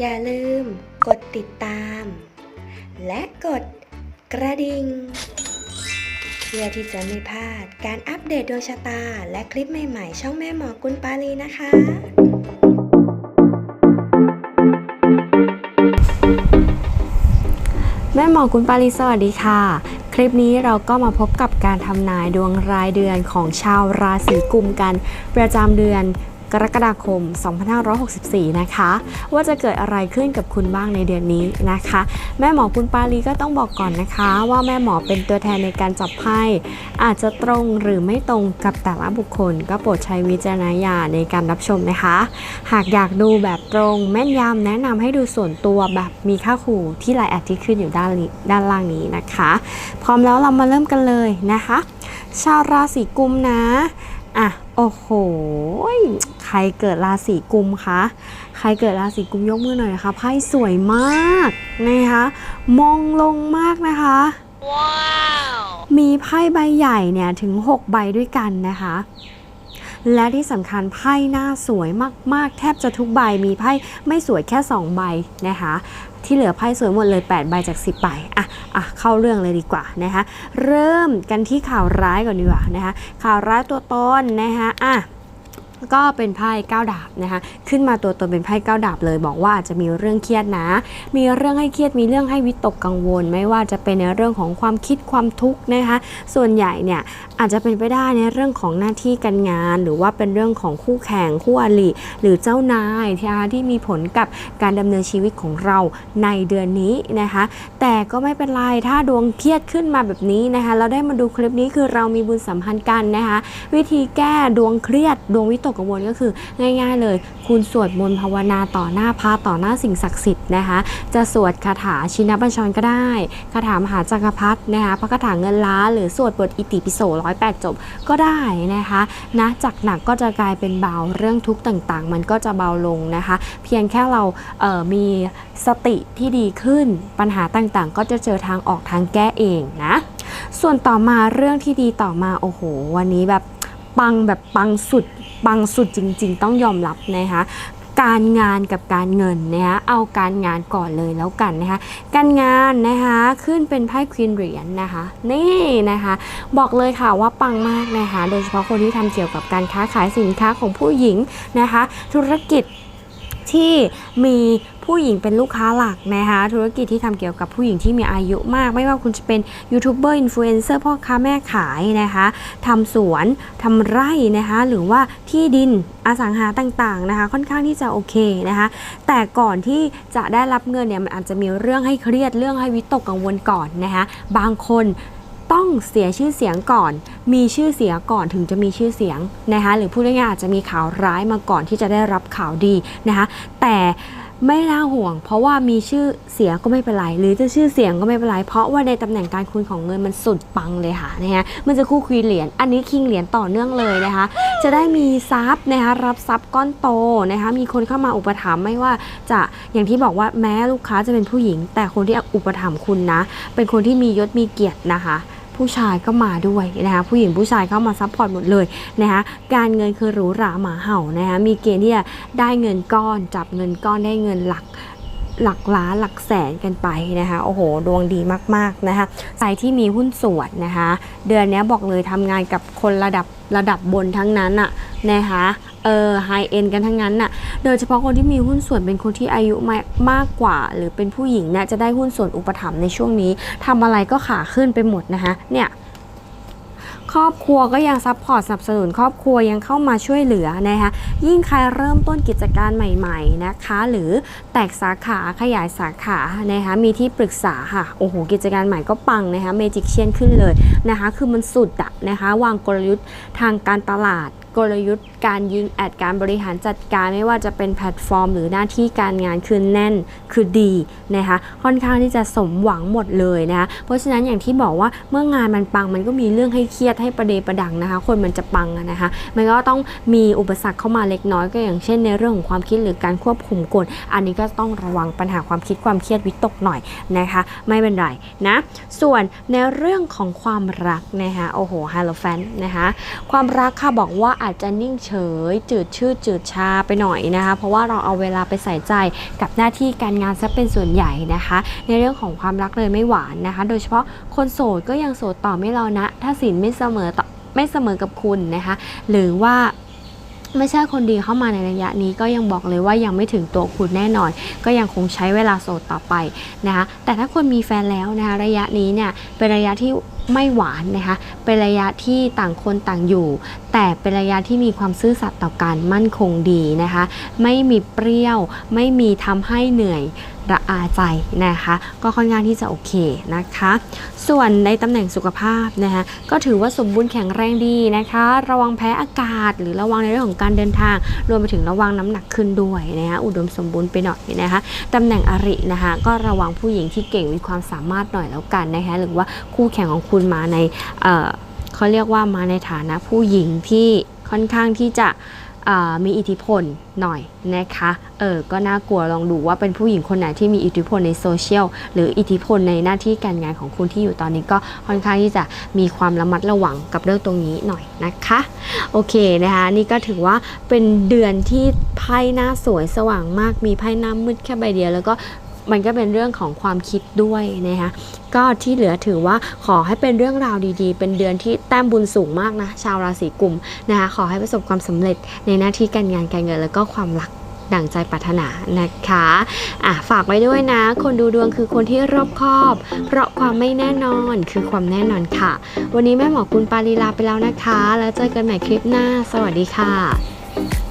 อย่าลืมกดติดตาม และกดกระดิ่ง เพื่อที่จะไม่พลาดการอัปเดตดวงชะตา และคลิปใหม่ๆ ช่องแม่หมอกุลปาลีนะคะแม่หมอกุลปารีสวัสดีค่ะ คลิปนี้เราก็มาพบกับการทำนายดวงรายเดือนของชาวราศีกุมกัน ประจำเดือน กรกฎาคม 2564 นะคะ ว่าจะเกิดอะไรขึ้นกับคุณบ้างในเดือนนี้นะคะ แม่หมอกุลปาลีก็ต้องบอกก่อนนะคะ ว่าแม่หมอเป็นตัวแทนในการจับไพ่อาจจะตรงหรือไม่ตรงกับแต่ละบุคคล ก็โปรดใช้วิจารณญาณในการรับชมนะคะ หากอยากดูแบบตรงแม่นยำแนะนำให้ดูส่วนตัวแบบมีค่าขู่ที่ไลน์แอดที่ขึ้นอยู่ด้านด้านล่างนี้นะคะ พร้อมแล้วเรามาเริ่มกันเลยนะคะ ชาวราศีกุมนะ อะ โอ้โห ใครเกิดราศีกุมคะ ใครเกิดราศีกุมยกมือหน่อยนะคะไพ่สวยมากนะคะมองลงมากนะคะมีไพ่ใบใหญ่เนี่ยถึง 6 ใบด้วยกันนะคะและที่สำคัญไพ่หน้าสวยมาก ๆ แทบจะทุกใบมีไพ่ไม่สวยแค่ 2 ใบนะคะ ที่เหลือไพ่สวยหมดเลย 8 ใบจาก 10 ใบอะอะเข้าเรื่องเลยดีกว่านะคะ เริ่มกันที่ข่าวร้ายก่อนดีกว่านะคะ ข่าวร้ายตัวต้นนะคะอะ ก็เป็นไพ่ก้าดาบนะคะ ขึ้นมาตัวตนเป็นไพ่ก้าดาบเลย บอกว่าอาจจะมีเรื่องเครียดนะ มีเรื่องให้เครียด มีเรื่องให้วิตกกังวล ไม่ว่าจะเป็นในเรื่องของความคิดความทุกข์นะคะ ส่วนใหญ่เนี่ยอาจจะเป็นไปได้ในเรื่องของหน้าที่การงาน หรือว่าเป็นเรื่องของคู่แข่งคู่อริหรือเจ้านายนะคะที่มีผลกับการดำเนินชีวิตของเราในเดือนนี้นะคะ แต่ก็ไม่เป็นไรถ้าดวงเครียดขึ้นมาแบบนี้นะคะ เราได้มาดูคลิปนี้คือเรามีบุญสัมพันธ์กันนะคะ วิธีแก้ดวงเครียดดวงวิตกกังวลก็คือง่ายๆเลย คุณสวดมนต์ภาวนาต่อหน้าพระต่อหน้าสิ่งศักดิ์สิทธิ์นะคะ จะสวดคาถาชินบัญชรก็ได้คาถามหาจักรพรรดินะคะพระคาถาเงินล้านหรือสวดบทอิติปิโสร้อยแปดจบก็ได้นะคะนะจากหนักก็จะกลายเป็นเบาเรื่องทุกข์ต่างๆ มันก็จะเบาลงนะคะ เพียงแค่เราเมีสติที่ดีขึ้นปัญหาต่างๆ ก็จะเจอทางออกทางแก้เองนะส่วนต่อมาเรื่องที่ดีต่อมาโอ้โห วันนี้แบบปังแบบปังสุด ปังสุดจริง ๆ ต้องยอมรับนะคะการงานกับการเงินนะคะเอาการงานก่อนเลยแล้วกันนะคะการงานนะคะขึ้นเป็นไพ่ควีนเหรียญนะคะนี่นะคะบอกเลยค่ะว่าปังมากนะคะโดยเฉพาะคนที่ทำเกี่ยวกับการค้าขายสินค้าของผู้หญิงนะคะธุรกิจ ที่มีผู้หญิงเป็นลูกค้าหลักนะคะธุรกิจที่ทำเกี่ยวกับผู้หญิงที่มีอายุมาก ไม่ว่าคุณจะเป็นยูทูบเบอร์อินฟลูเอนเซอร์พ่อค้าแม่ขายนะคะทำสวนทำไร่นะคะหรือว่าที่ดินอสังหาต่างๆนะคะค่อนข้างที่จะโอเคนะคะแต่ก่อนที่จะได้รับเงินเนี่ยมันอาจจะมีเรื่องให้เครียดเรื่องให้วิตกกังวลก่อนนะคะบางคนต้อง เสียชื่อเสียงก่อน มีชื่อเสียงก่อนถึงจะมีชื่อเสียงนะคะหรือพูดง่ายๆอาจจะมีข่าวร้ายมาก่อนที่จะได้รับข่าวดีนะคะแต่ไม่น่าห่วง เพราะว่ามีชื่อเสียงก็ไม่เป็นไร หรือจะชื่อเสียงก็ไม่เป็นไร เพราะว่าในตำแหน่งการคุยของเงินมันสุดปังเลยค่ะนะคะมันจะคู่คุยเหรียญอันนี้คิงเหรียญต่อเนื่องเลยนะคะ จะได้มีทรัพย์นะคะรับทรัพย์ก้อนโตนะคะมีคนเข้ามาอุปถัมภ์ไม่ว่าจะอย่างที่บอกว่าแม้ลูกค้าจะเป็นผู้หญิง แต่คนที่อุปถัมภ์คุณนะ เป็นคนที่มียศมีเกียรตินะคะ ผู้ชายก็มาด้วยนะคะผู้หญิงผู้ชายเข้ามาซัพพอร์ตหมดเลยนะคะการเงินคือหรูหราหมาเห่านะคะมีเกณฑ์ที่จะได้เงินก้อน จับเงินก้อนได้เงินหลัก หลักล้านหลักแสนกันไปนะคะโอ้โห ดวงดีมากๆนะคะใครที่มีหุ้นส่วนนะคะ เดือนนี้บอกเลยทำงานกับคนระดับระดับบนทั้งนั้นอะนะคะเออไฮเอ็นกันทั้งนั้นน่ะ โดยเฉพาะคนที่มีหุ้นส่วนเป็นคนที่อายุมากกกว่า หรือเป็นผู้หญิงเนี่ยจะได้หุ้นส่วนอุปถัมภ์ในช่วงนี้ทำอะไรก็ขาขึ้นไปหมดนะคะเนี่ย ครอบครัวก็ยังซัพพอร์ตสนับสนุนครอบครัวยังเข้ามาช่วยเหลือนะคะยิ่งใครเริ่มต้นกิจการใหม่ๆนะคะหรือแตกสาขาขยายสาขานะคะมีที่ปรึกษาค่ะโอ้โหกิจการใหม่ก็ปังนะคะเมจิกเชียนขึ้นเลยนะคะคือมันสุดอะนะคะวางกลยุทธ์ทางการตลาด กลยุทธ์การยิงแอดการบริหารจัดการไม่ว่าจะเป็นแพลตฟอร์ม หรือหน้าที่การงานคือแน่นคือดีนะคะค่อนข้างที่จะสมหวังหมดเลยนะคะเพราะฉะนั้นอย่างที่บอกว่าเมื่องานมันปังมันก็มีเรื่องให้เครียดให้ประเดประดังนะคะ คนมันจะปังนะคะมันก็ต้องมีอุปสรรคเข้ามาเล็กน้อยก็อย่างเช่นในเรื่องของความคิดหรือการควบคุมกลอันนี้ก็ต้องระวังปัญหาความคิดความเครียดวิตกหน่อยนะคะ ไม่เป็นไรนะส่วนในเรื่องของความรักนะคะโอ้โหฮาโลแฟนนะคะความรักค่ะบอกว่าอาจจะนิ่งเฉย จืดชืดจืดชาไปหน่อยนะคะ เพราะว่าเราเอาเวลาไปใส่ใจกับหน้าที่การงานซะเป็นส่วนใหญ่นะคะ ในเรื่องของความรักเลยไม่หวานนะคะ โดยเฉพาะคนโสดก็ยังโสดต่อไม่รอนะ ถ้าสินไม่เสมอต่อไม่เสมอกับคุณนะคะ หรือว่าไม่ใช่คนดีเข้ามาในระยะนี้ก็ยังบอกเลยว่ายังไม่ถึงตัวคุณแน่นอน ก็ยังคงใช้เวลาโสดต่อไปนะคะแต่ถ้าคนมีแฟนแล้วนะคะระยะนี้เนี่ยเป็นระยะที่ไม่หวานนะคะเป็นระยะที่ต่างคนต่างอยู่ แต่เป็นระยะที่มีความซื่อสัตย์ต่อกันมั่นคงดีนะคะ ไม่มีเปรี้ยว ไม่มีทำให้เหนื่อยระอาใจนะคะ ก็ค่อนข้างที่จะโอเคนะคะ ส่วนในตำแหน่งสุขภาพนะคะก็ถือว่าสมบูรณ์แข็งแรงดีนะคะ ระวังแพ้อากาศ หรือระวังในเรื่องของการเดินทาง รวมไปถึงระวังน้ำหนักขึ้นด้วยนะคะอุดมสมบูรณ์ไปหน่อยนะคะตำแหน่งอรินะคะ ก็ระวังผู้หญิงที่เก่งมีความสามารถหน่อยแล้วกันนะคะหรือว่าคู่แข่งของคุณมาในเขาเรียกว่ามาในฐานะผู้หญิงที่ค่อนข้างที่จะมีอิทธิพลหน่อยนะคะ เออ ก็น่ากลัวลองดูว่าเป็นผู้หญิงคนไหนที่มีอิทธิพลในโซเชียลหรืออิทธิพลในหน้าที่การงานของคุณที่อยู่ตอนนี้ก็ค่อนข้างที่จะมีความระมัดระวังกับเรื่องตรงนี้หน่อยนะคะ โอเคนะคะ นี่ก็ถือว่าเป็นเดือนที่ไพ่หน้าสวยสว่างมาก มีไพ่หน้ามืดแค่ใบเดียวแล้วก็ มันก็เป็นเรื่องของความคิดด้วยนะคะก็ที่เหลือถือว่าขอให้เป็นเรื่องราวดีๆ เป็นเดือนที่แต้มบุญสูงมากนะ ชาวราศีกุมนะคะขอให้ประสบความสำเร็จในหน้าที่การงานการเงิน แล้วก็ความรักดั่งใจปรารถนานะคะอะฝากไว้ด้วยนะ คนดูดวงคือคนที่รอบคอบ เพราะความไม่แน่นอนคือความแน่นอนค่ะ วันนี้แม่หมอกุลปาลีลาไปแล้วนะคะ แล้วเจอกันใหม่คลิปหน้า สวัสดีค่ะ